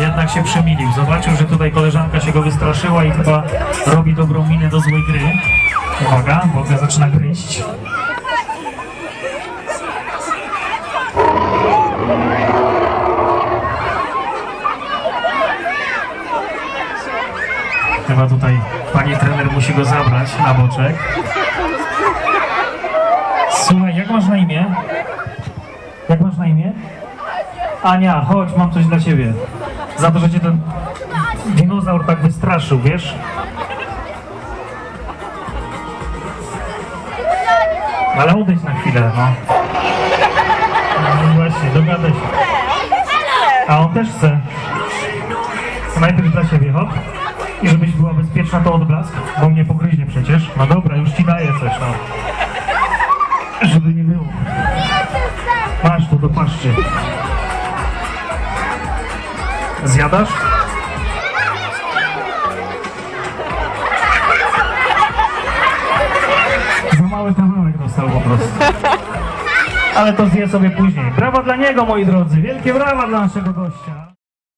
jednak się przemilił. Zobaczył, że tutaj koleżanka się go wystraszyła i chyba robi dobrą minę do złej gry. Uwaga, Boga zaczyna gryźć. Chyba tutaj pani trener musi go zabrać na boczek. Słuchaj, jak masz na imię? Jak masz na imię? Ania, chodź, mam coś dla ciebie. Za to, że cię ten dinozaur tak wystraszył, wiesz? Ale odejdź na chwilę, no. No właśnie, dogadaj się. A on też chce. To najpierw dla ciebie, hop. I żebyś była bezpieczna, to odblask, bo mnie pogryzie przecież. No dobra, już ci daję coś, no. Żeby nie było. Masz to do paszczy. Zjadasz? Za mały kawałek dostał po prostu. Ale to zje sobie później. Brawa dla niego, moi drodzy. Wielkie brawa dla naszego gościa.